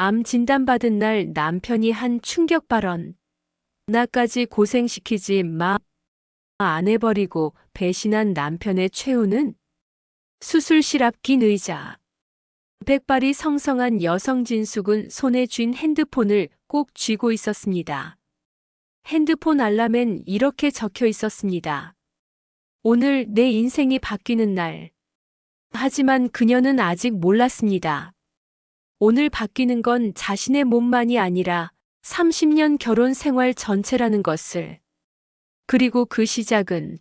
암 진단받은 날 남편이 한 충격 발언. 나까지 고생시키지 마. 안 해버리고 배신한 남편의 최후는 수술실 앞긴 의자. 백발이 성성한 여성 진숙은 손에 쥔 핸드폰을 꼭 쥐고 있었습니다. 핸드폰 알람엔 이렇게 적혀 있었습니다. 오늘 내 인생이 바뀌는 날. 하지만 그녀는 아직 몰랐습니다. 오늘 바뀌는 건 자신의 몸만이 아니라 30년 결혼 생활 전체라는 것을. 그리고 그 시작은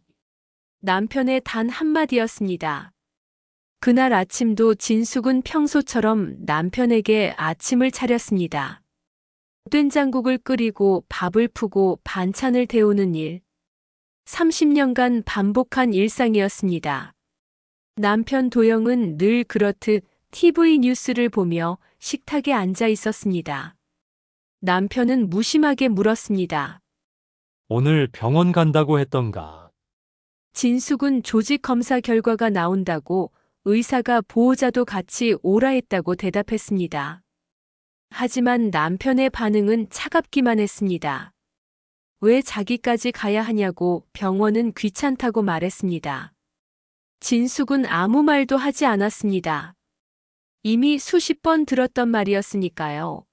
남편의 단 한마디였습니다. 그날 아침도 진숙은 평소처럼 남편에게 아침을 차렸습니다. 된장국을 끓이고 밥을 푸고 반찬을 데우는 일. 30년간 반복한 일상이었습니다. 남편 도영은 늘 그렇듯 TV 뉴스를 보며 식탁에 앉아 있었습니다. 남편은 무심하게 물었습니다. 오늘 병원 간다고 했던가. 진숙은 조직 검사 결과가 나온다고 의사가 보호자도 같이 오라 했다고 대답했습니다. 하지만 남편의 반응은 차갑기만 했습니다. 왜 자기까지 가야 하냐고 병원은 귀찮다고 말했습니다. 진숙은 아무 말도 하지 않았습니다. 이미 수십 번 들었던 말이었으니까요.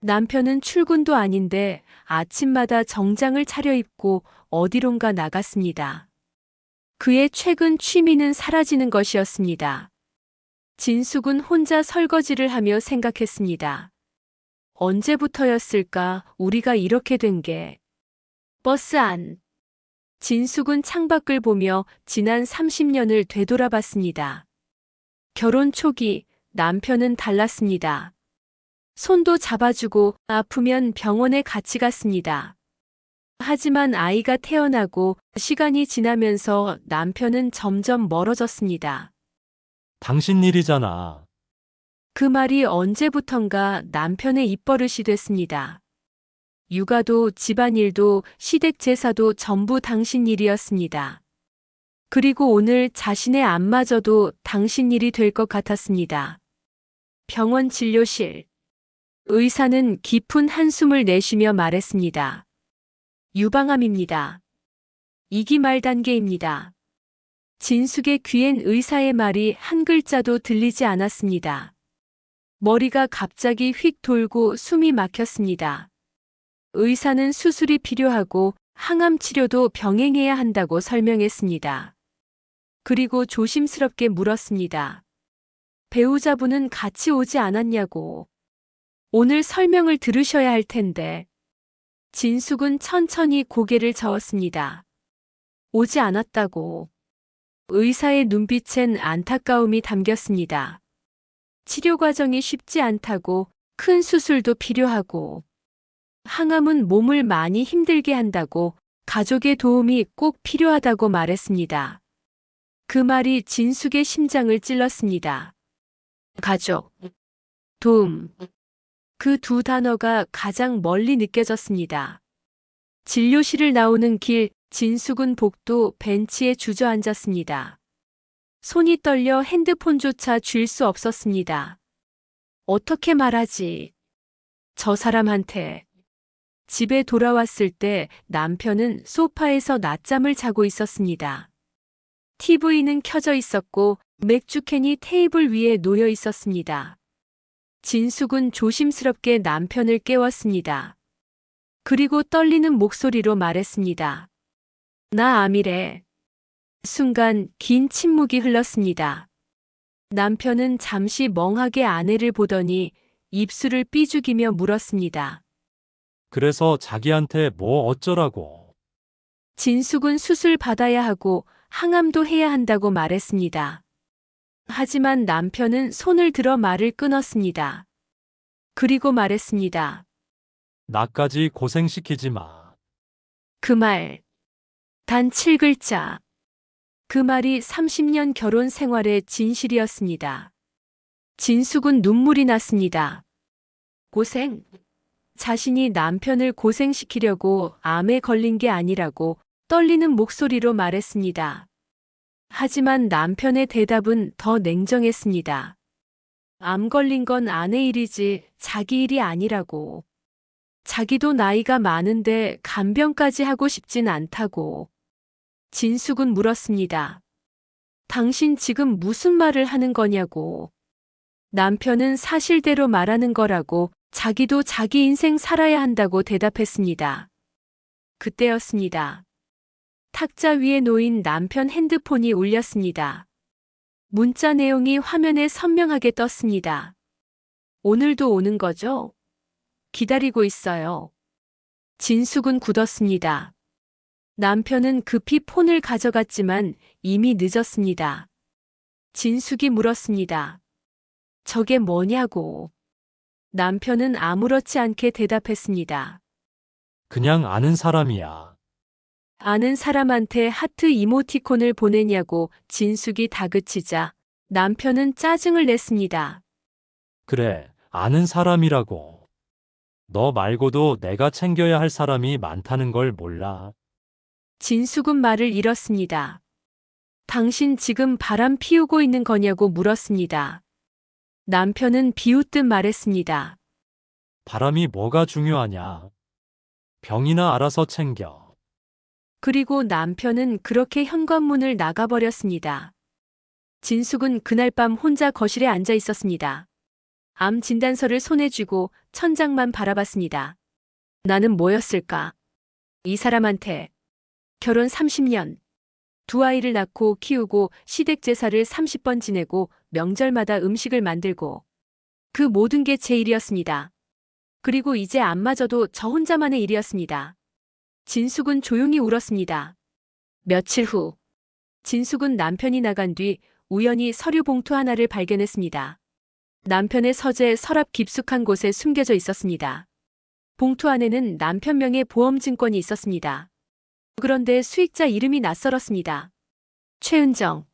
남편은 출근도 아닌데 아침마다 정장을 차려입고 어디론가 나갔습니다. 그의 최근 취미는 사라지는 것이었습니다. 진숙은 혼자 설거지를 하며 생각했습니다. 언제부터였을까 우리가 이렇게 된 게. 버스 안. 진숙은 창밖을 보며 지난 30년을 되돌아봤습니다. 결혼 초기 남편은 달랐습니다. 손도 잡아주고 아프면 병원에 같이 갔습니다. 하지만 아이가 태어나고 시간이 지나면서 남편은 점점 멀어졌습니다. 당신 일이잖아. 그 말이 언제부턴가 남편의 입버릇이 됐습니다. 육아도 집안일도 시댁 제사도 전부 당신 일이었습니다. 그리고 오늘 자신의 안마저도 당신 일이 될 것 같았습니다. 병원 진료실. 의사는 깊은 한숨을 내쉬며 말했습니다. 유방암입니다. 이기 말 단계입니다. 진숙의 귀엔 의사의 말이 한 글자도 들리지 않았습니다. 머리가 갑자기 휙 돌고 숨이 막혔습니다. 의사는 수술이 필요하고 항암 치료도 병행해야 한다고 설명했습니다. 그리고 조심스럽게 물었습니다. 배우자분은 같이 오지 않았냐고. 오늘 설명을 들으셔야 할 텐데. 진숙은 천천히 고개를 저었습니다. 오지 않았다고. 의사의 눈빛엔 안타까움이 담겼습니다. 치료 과정이 쉽지 않다고 큰 수술도 필요하고 항암은 몸을 많이 힘들게 한다고 가족의 도움이 꼭 필요하다고 말했습니다. 그 말이 진숙의 심장을 찔렀습니다. 가족, 도움. 그 두 단어가 가장 멀리 느껴졌습니다. 진료실을 나오는 길, 진숙은 복도 벤치에 주저앉았습니다. 손이 떨려 핸드폰조차 쥘 수 없었습니다. 어떻게 말하지? 저 사람한테. 집에 돌아왔을 때 남편은 소파에서 낮잠을 자고 있었습니다. TV는 켜져 있었고 맥주캔이 테이블 위에 놓여 있었습니다. 진숙은 조심스럽게 남편을 깨웠습니다. 그리고 떨리는 목소리로 말했습니다. 나 암이래. 순간 긴 침묵이 흘렀습니다. 남편은 잠시 멍하게 아내를 보더니 입술을 삐죽이며 물었습니다. 그래서 자기한테 뭐 어쩌라고. 진숙은 수술 받아야 하고 항암도 해야 한다고 말했습니다. 하지만 남편은 손을 들어 말을 끊었습니다. 그리고 말했습니다. 나까지 고생시키지 마. 그 말. 단 7글자. 그 말이 30년 결혼 생활의 진실이었습니다. 진숙은 눈물이 났습니다. 고생. 자신이 남편을 고생시키려고 암에 걸린 게 아니라고 떨리는 목소리로 말했습니다. 하지만 남편의 대답은 더 냉정했습니다. 암 걸린 건 아내 일이지 자기 일이 아니라고. 자기도 나이가 많은데 간병까지 하고 싶진 않다고. 진숙은 물었습니다. 당신 지금 무슨 말을 하는 거냐고. 남편은 사실대로 말하는 거라고 자기도 자기 인생 살아야 한다고 대답했습니다. 그때였습니다. 탁자 위에 놓인 남편 핸드폰이 울렸습니다. 문자 내용이 화면에 선명하게 떴습니다. 오늘도 오는 거죠? 기다리고 있어요. 진숙은 굳었습니다. 남편은 급히 폰을 가져갔지만 이미 늦었습니다. 진숙이 물었습니다. 저게 뭐냐고. 남편은 아무렇지 않게 대답했습니다. 그냥 아는 사람이야. 아는 사람한테 하트 이모티콘을 보내냐고 진숙이 다그치자 남편은 짜증을 냈습니다. 그래, 아는 사람이라고. 너 말고도 내가 챙겨야 할 사람이 많다는 걸 몰라. 진숙은 말을 잃었습니다. 당신 지금 바람 피우고 있는 거냐고 물었습니다. 남편은 비웃듯 말했습니다. 바람이 뭐가 중요하냐. 병이나 알아서 챙겨. 그리고 남편은 그렇게 현관문을 나가버렸습니다. 진숙은 그날 밤 혼자 거실에 앉아 있었습니다. 암 진단서를 손에 쥐고 천장만 바라봤습니다. 나는 뭐였을까? 이 사람한테 결혼 30년, 두 아이를 낳고 키우고 시댁 제사를 30번 지내고 명절마다 음식을 만들고 그 모든 게 제 일이었습니다. 그리고 이제 안마저도 저 혼자만의 일이었습니다. 진숙은 조용히 울었습니다. 며칠 후, 진숙은 남편이 나간 뒤 우연히 서류 봉투 하나를 발견했습니다. 남편의 서재 서랍 깊숙한 곳에 숨겨져 있었습니다. 봉투 안에는 남편 명의 보험증권이 있었습니다. 그런데 수익자 이름이 낯설었습니다. 최은정.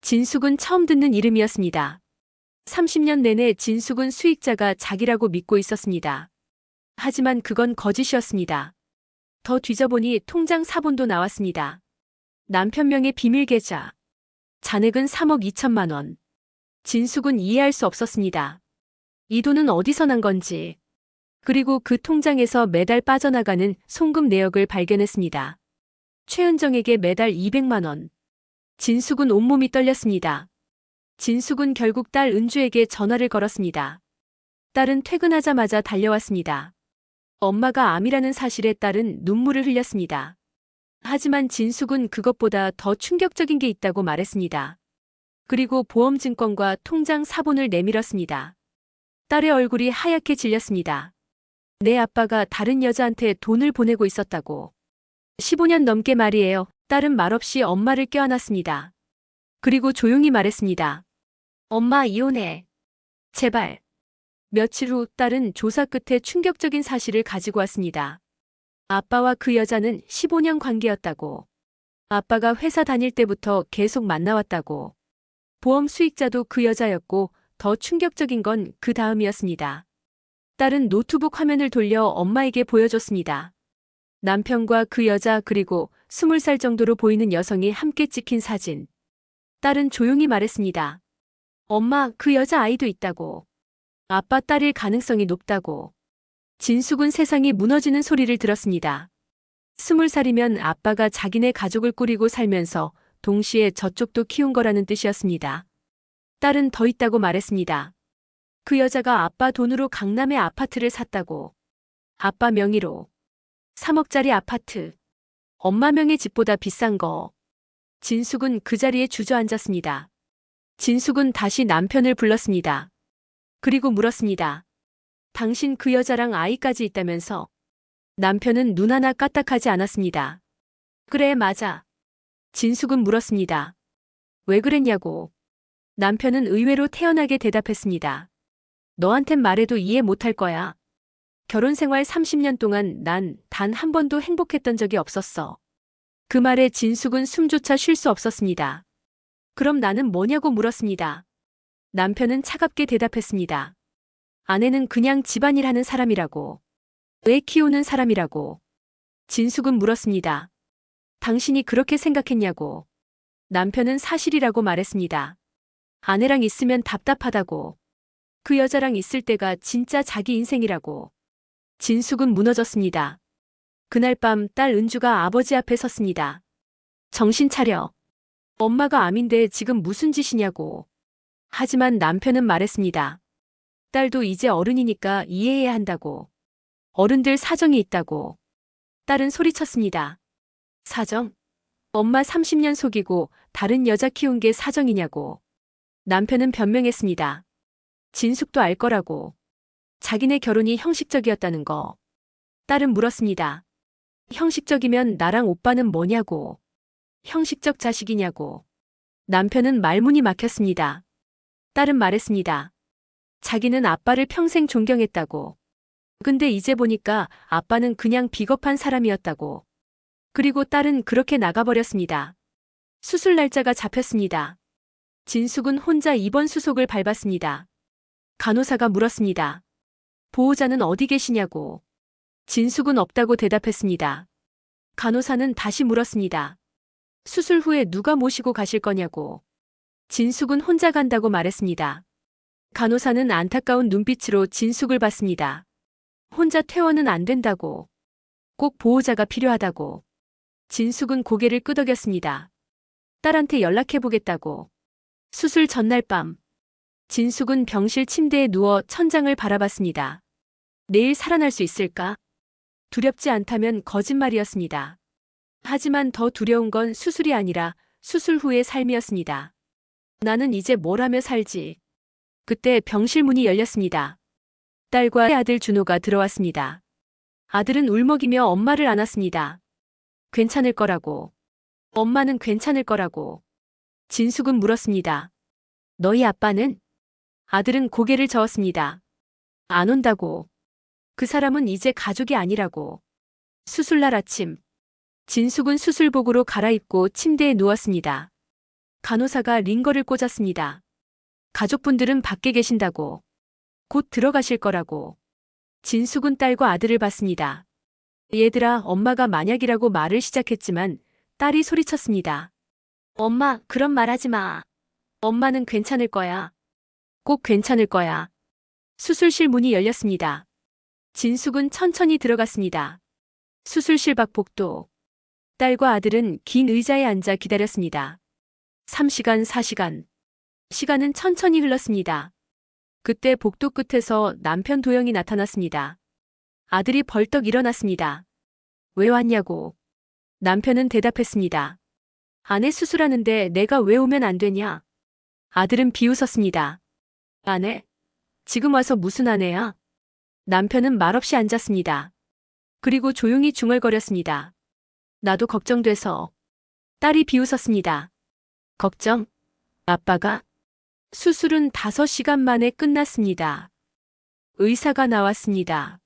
진숙은 처음 듣는 이름이었습니다. 30년 내내 진숙은 수익자가 자기라고 믿고 있었습니다. 하지만 그건 거짓이었습니다. 더 뒤져보니 통장 사본도 나왔습니다. 남편 명의 비밀 계좌. 잔액은 3억 2천만 원. 진숙은 이해할 수 없었습니다. 이 돈은 어디서 난 건지. 그리고 그 통장에서 매달 빠져나가는 송금 내역을 발견했습니다. 최은정에게 매달 200만 원. 진숙은 온몸이 떨렸습니다. 진숙은 결국 딸 은주에게 전화를 걸었습니다. 딸은 퇴근하자마자 달려왔습니다. 엄마가 암이라는 사실에 딸은 눈물을 흘렸습니다. 하지만 진숙은 그것보다 더 충격적인 게 있다고 말했습니다. 그리고 보험증권과 통장 사본을 내밀었습니다. 딸의 얼굴이 하얗게 질렸습니다. 내 아빠가 다른 여자한테 돈을 보내고 있었다고. 15년 넘게 말이에요. 딸은 말없이 엄마를 껴안았습니다. 그리고 조용히 말했습니다. 엄마 이혼해. 제발. 며칠 후 딸은 조사 끝에 충격적인 사실을 가지고 왔습니다. 아빠와 그 여자는 15년 관계였다고. 아빠가 회사 다닐 때부터 계속 만나왔다고. 보험 수익자도 그 여자였고 더 충격적인 건 그 다음이었습니다. 딸은 노트북 화면을 돌려 엄마에게 보여줬습니다. 남편과 그 여자 그리고 20살 정도로 보이는 여성이 함께 찍힌 사진. 딸은 조용히 말했습니다. 엄마, 그 여자 아이도 있다고. 아빠 딸일 가능성이 높다고. 진숙은 세상이 무너지는 소리를 들었습니다. 스물 살이면 아빠가 자기네 가족을 꾸리고 살면서 동시에 저쪽도 키운 거라는 뜻이었습니다. 딸은 더 있다고 말했습니다. 그 여자가 아빠 돈으로 강남에 아파트를 샀다고. 아빠 명의로. 3억짜리 아파트. 엄마 명의 집보다 비싼 거. 진숙은 그 자리에 주저앉았습니다. 진숙은 다시 남편을 불렀습니다. 그리고 물었습니다. 당신 그 여자랑 아이까지 있다면서? 남편은 눈 하나 까딱하지 않았습니다. 그래, 맞아. 진숙은 물었습니다. 왜 그랬냐고. 남편은 의외로 태연하게 대답했습니다. 너한텐 말해도 이해 못할 거야. 결혼 생활 30년 동안 난 단 한 번도 행복했던 적이 없었어. 그 말에 진숙은 숨조차 쉴 수 없었습니다. 그럼 나는 뭐냐고 물었습니다. 남편은 차갑게 대답했습니다. 아내는 그냥 집안일 하는 사람이라고. 애 키우는 사람이라고. 진숙은 물었습니다. 당신이 그렇게 생각했냐고. 남편은 사실이라고 말했습니다. 아내랑 있으면 답답하다고. 그 여자랑 있을 때가 진짜 자기 인생이라고. 진숙은 무너졌습니다. 그날 밤 딸 은주가 아버지 앞에 섰습니다. 정신 차려. 엄마가 암인데 지금 무슨 짓이냐고. 하지만 남편은 말했습니다. 딸도 이제 어른이니까 이해해야 한다고. 어른들 사정이 있다고. 딸은 소리쳤습니다. 사정? 엄마 30년 속이고 다른 여자 키운 게 사정이냐고. 남편은 변명했습니다. 진숙도 알 거라고. 자기네 결혼이 형식적이었다는 거. 딸은 물었습니다. 형식적이면 나랑 오빠는 뭐냐고. 형식적 자식이냐고. 남편은 말문이 막혔습니다. 딸은 말했습니다. 자기는 아빠를 평생 존경했다고. 근데 이제 보니까 아빠는 그냥 비겁한 사람이었다고. 그리고 딸은 그렇게 나가버렸습니다. 수술 날짜가 잡혔습니다. 진숙은 혼자 입원 수속을 밟았습니다. 간호사가 물었습니다. 보호자는 어디 계시냐고. 진숙은 없다고 대답했습니다. 간호사는 다시 물었습니다. 수술 후에 누가 모시고 가실 거냐고. 진숙은 혼자 간다고 말했습니다. 간호사는 안타까운 눈빛으로 진숙을 봤습니다. 혼자 퇴원은 안 된다고. 꼭 보호자가 필요하다고. 진숙은 고개를 끄덕였습니다. 딸한테 연락해보겠다고. 수술 전날 밤. 진숙은 병실 침대에 누워 천장을 바라봤습니다. 내일 살아날 수 있을까? 두렵지 않다면 거짓말이었습니다. 하지만 더 두려운 건 수술이 아니라 수술 후의 삶이었습니다. 나는 이제 뭘 하며 살지. 그때 병실 문이 열렸습니다. 딸과 아들 준호가 들어왔습니다. 아들은 울먹이며 엄마를 안았습니다. 괜찮을 거라고. 엄마는 괜찮을 거라고. 진숙은 물었습니다. 너희 아빠는? 아들은 고개를 저었습니다. 안 온다고. 그 사람은 이제 가족이 아니라고. 수술날 아침. 진숙은 수술복으로 갈아입고 침대에 누웠습니다. 간호사가 링거를 꽂았습니다. 가족분들은 밖에 계신다고. 곧 들어가실 거라고. 진숙은 딸과 아들을 봤습니다. 얘들아, 엄마가 만약이라고 말을 시작했지만 딸이 소리쳤습니다. 엄마, 그런 말 하지 마. 엄마는 괜찮을 거야. 꼭 괜찮을 거야. 수술실 문이 열렸습니다. 진숙은 천천히 들어갔습니다. 수술실 밖 복도. 딸과 아들은 긴 의자에 앉아 기다렸습니다. 3시간, 4시간. 시간은 천천히 흘렀습니다. 그때 복도 끝에서 남편 도영이 나타났습니다. 아들이 벌떡 일어났습니다. 왜 왔냐고. 남편은 대답했습니다. 아내 수술하는데 내가 왜 오면 안 되냐? 아들은 비웃었습니다. 아내? 지금 와서 무슨 아내야? 남편은 말없이 앉았습니다. 그리고 조용히 중얼거렸습니다. 나도 걱정돼서. 딸이 비웃었습니다. 걱정? 아빠가? 수술은 5시간 만에 끝났습니다. 의사가 나왔습니다.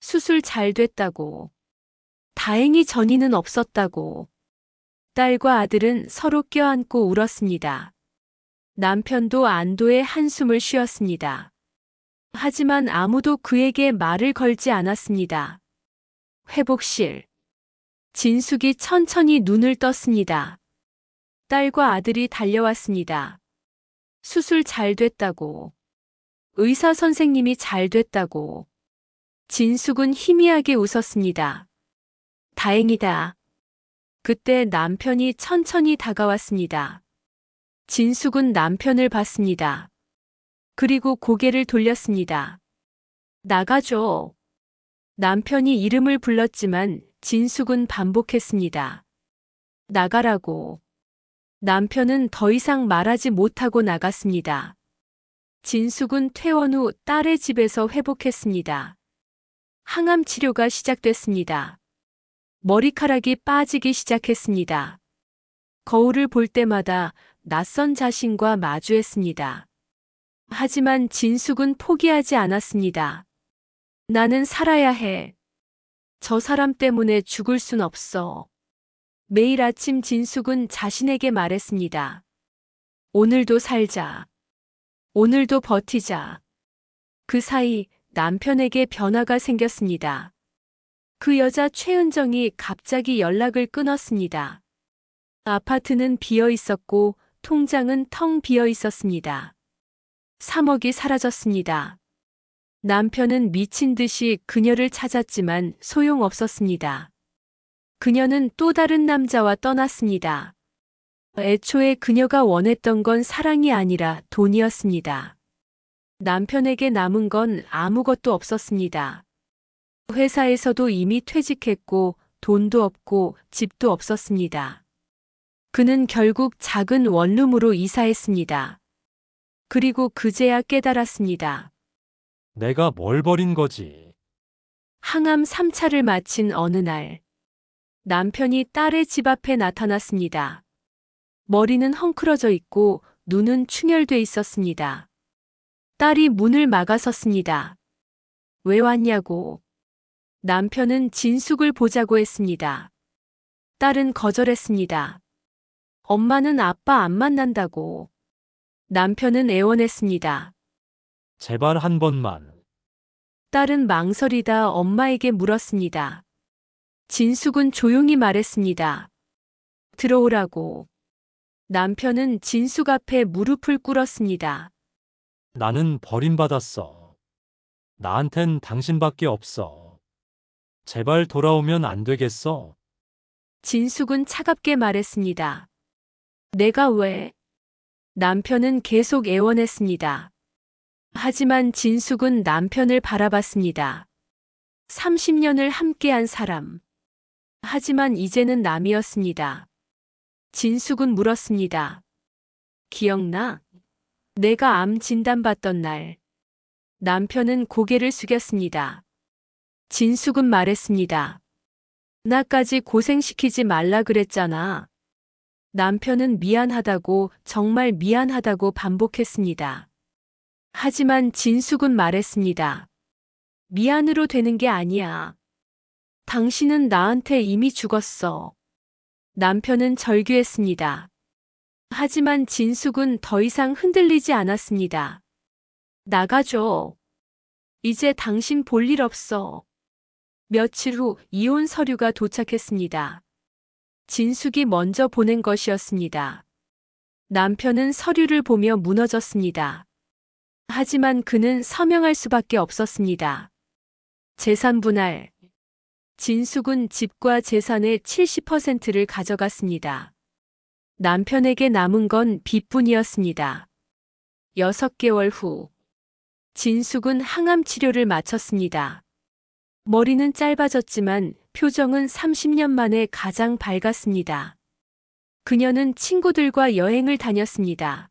수술 잘 됐다고. 다행히 전이는 없었다고. 딸과 아들은 서로 껴안고 울었습니다. 남편도 안도의 한숨을 쉬었습니다. 하지만 아무도 그에게 말을 걸지 않았습니다. 회복실. 진숙이 천천히 눈을 떴습니다. 딸과 아들이 달려왔습니다. 수술 잘 됐다고. 의사 선생님이 잘 됐다고. 진숙은 희미하게 웃었습니다. 다행이다. 그때 남편이 천천히 다가왔습니다. 진숙은 남편을 봤습니다. 그리고 고개를 돌렸습니다. 나가줘. 남편이 이름을 불렀지만 진숙은 반복했습니다. 나가라고. 남편은 더 이상 말하지 못하고 나갔습니다. 진숙은 퇴원 후 딸의 집에서 회복했습니다. 항암 치료가 시작됐습니다. 머리카락이 빠지기 시작했습니다. 거울을 볼 때마다 낯선 자신과 마주했습니다. 하지만 진숙은 포기하지 않았습니다. 나는 살아야 해. 저 사람 때문에 죽을 순 없어. 매일 아침 진숙은 자신에게 말했습니다. 오늘도 살자. 오늘도 버티자. 그 사이 남편에게 변화가 생겼습니다. 그 여자 최은정이 갑자기 연락을 끊었습니다. 아파트는 비어 있었고 통장은 텅 비어 있었습니다. 3억이 사라졌습니다. 남편은 미친 듯이 그녀를 찾았지만 소용없었습니다. 그녀는 또 다른 남자와 떠났습니다. 애초에 그녀가 원했던 건 사랑이 아니라 돈이었습니다. 남편에게 남은 건 아무것도 없었습니다. 회사에서도 이미 퇴직했고 돈도 없고 집도 없었습니다. 그는 결국 작은 원룸으로 이사했습니다. 그리고 그제야 깨달았습니다. 내가 뭘 버린 거지? 항암 3차를 마친 어느 날, 남편이 딸의 집 앞에 나타났습니다. 머리는 헝클어져 있고 눈은 충혈돼 있었습니다. 딸이 문을 막아섰습니다. 왜 왔냐고. 남편은 진숙을 보자고 했습니다. 딸은 거절했습니다. 엄마는 아빠 안 만난다고. 남편은 애원했습니다. 제발 한 번만. 딸은 망설이다 엄마에게 물었습니다. 진숙은 조용히 말했습니다. 들어오라고. 남편은 진숙 앞에 무릎을 꿇었습니다. 나는 버림받았어. 나한텐 당신밖에 없어. 제발 돌아오면 안 되겠어? 진숙은 차갑게 말했습니다. 내가 왜? 남편은 계속 애원했습니다. 하지만 진숙은 남편을 바라봤습니다. 30년을 함께한 사람. 하지만 이제는 남이었습니다. 진숙은 물었습니다. 기억나? 내가 암 진단받던 날. 남편은 고개를 숙였습니다. 진숙은 말했습니다. 나까지 고생시키지 말라 그랬잖아. 남편은 미안하다고, 정말 미안하다고 반복했습니다. 하지만 진숙은 말했습니다. 미안으로 되는 게 아니야. 당신은 나한테 이미 죽었어. 남편은 절규했습니다. 하지만 진숙은 더 이상 흔들리지 않았습니다. 나가줘. 이제 당신 볼 일 없어. 며칠 후 이혼 서류가 도착했습니다. 진숙이 먼저 보낸 것이었습니다. 남편은 서류를 보며 무너졌습니다. 하지만 그는 서명할 수밖에 없었습니다. 재산 분할. 진숙은 집과 재산의 70%를 가져갔습니다. 남편에게 남은 건 빚뿐이었습니다. 6개월 후, 진숙은 항암 치료를 마쳤습니다. 머리는 짧아졌지만 표정은 30년 만에 가장 밝았습니다. 그녀는 친구들과 여행을 다녔습니다.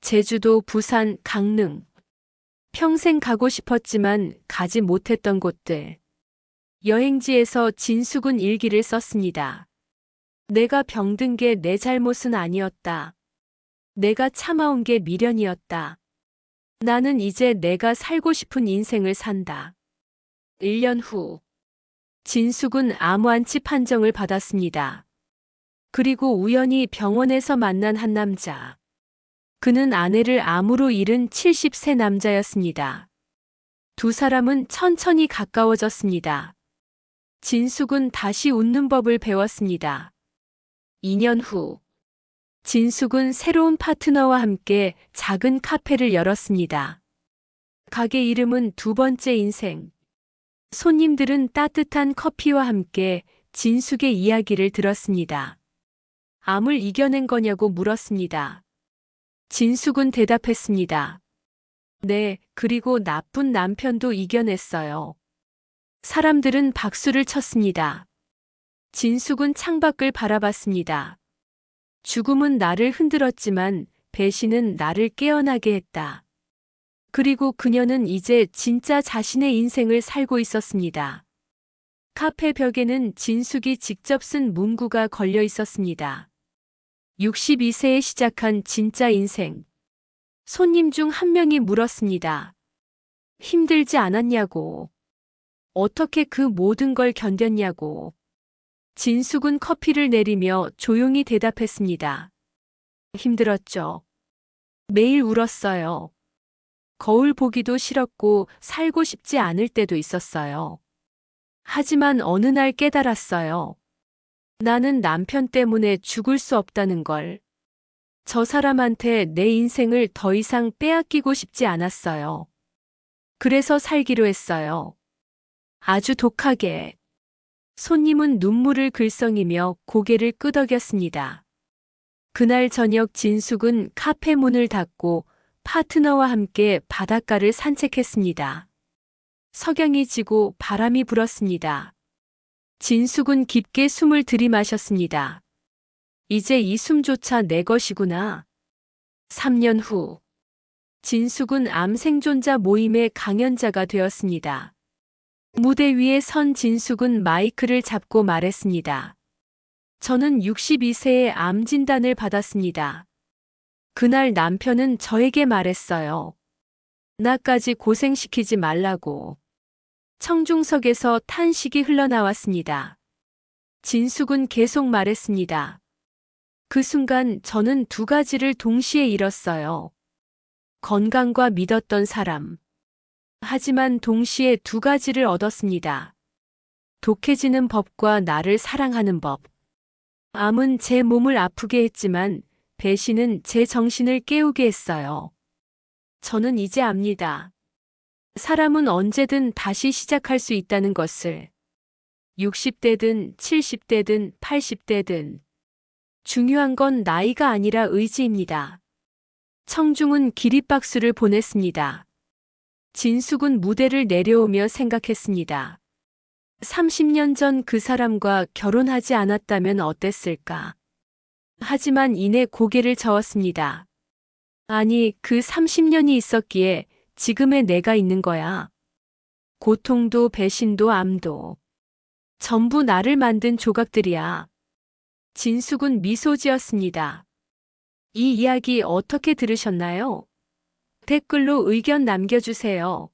제주도, 부산, 강릉. 평생 가고 싶었지만 가지 못했던 곳들. 여행지에서 진숙은 일기를 썼습니다. 내가 병든 게 내 잘못은 아니었다. 내가 참아온 게 미련이었다. 나는 이제 내가 살고 싶은 인생을 산다. 1년 후, 진숙은 암완치 판정을 받았습니다. 그리고 우연히 병원에서 만난 한 남자. 그는 아내를 암으로 잃은 70세 남자였습니다. 두 사람은 천천히 가까워졌습니다. 진숙은 다시 웃는 법을 배웠습니다. 2년 후, 진숙은 새로운 파트너와 함께 작은 카페를 열었습니다. 가게 이름은 두 번째 인생. 손님들은 따뜻한 커피와 함께 진숙의 이야기를 들었습니다. 암을 이겨낸 거냐고 물었습니다. 진숙은 대답했습니다. 네, 그리고 나쁜 남편도 이겨냈어요. 사람들은 박수를 쳤습니다. 진숙은 창밖을 바라봤습니다. 죽음은 나를 흔들었지만 배신은 나를 깨어나게 했다. 그리고 그녀는 이제 진짜 자신의 인생을 살고 있었습니다. 카페 벽에는 진숙이 직접 쓴 문구가 걸려 있었습니다. 62세에 시작한 진짜 인생. 손님 중 한 명이 물었습니다. 힘들지 않았냐고. 어떻게 그 모든 걸 견뎠냐고. 진숙은 커피를 내리며 조용히 대답했습니다. 힘들었죠. 매일 울었어요. 거울 보기도 싫었고 살고 싶지 않을 때도 있었어요. 하지만 어느 날 깨달았어요. 나는 남편 때문에 죽을 수 없다는 걸. 저 사람한테 내 인생을 더 이상 빼앗기고 싶지 않았어요. 그래서 살기로 했어요. 아주 독하게. 손님은 눈물을 글썽이며 고개를 끄덕였습니다. 그날 저녁 진숙은 카페 문을 닫고 파트너와 함께 바닷가를 산책했습니다. 석양이 지고 바람이 불었습니다. 진숙은 깊게 숨을 들이마셨습니다. 이제 이 숨조차 내 것이구나. 3년 후, 진숙은 암 생존자 모임의 강연자가 되었습니다. 무대 위에 선 진숙은 마이크를 잡고 말했습니다. 저는 62세의 암 진단을 받았습니다. 그날 남편은 저에게 말했어요. 나까지 고생시키지 말라고. 청중석에서 탄식이 흘러나왔습니다. 진숙은 계속 말했습니다. 그 순간 저는 두 가지를 동시에 잃었어요. 건강과 믿었던 사람. 하지만 동시에 두 가지를 얻었습니다. 독해지는 법과 나를 사랑하는 법. 암은 제 몸을 아프게 했지만 배신은 제 정신을 깨우게 했어요. 저는 이제 압니다. 사람은 언제든 다시 시작할 수 있다는 것을. 60대든 70대든 80대든. 중요한 건 나이가 아니라 의지입니다. 청중은 기립박수를 보냈습니다. 진숙은 무대를 내려오며 생각했습니다. 30년 전 그 사람과 결혼하지 않았다면 어땠을까? 하지만 이내 고개를 저었습니다. 아니, 그 30년이 있었기에 지금의 내가 있는 거야. 고통도 배신도 암도. 전부 나를 만든 조각들이야. 진숙은 미소 지었습니다. 이 이야기 어떻게 들으셨나요? 댓글로 의견 남겨주세요.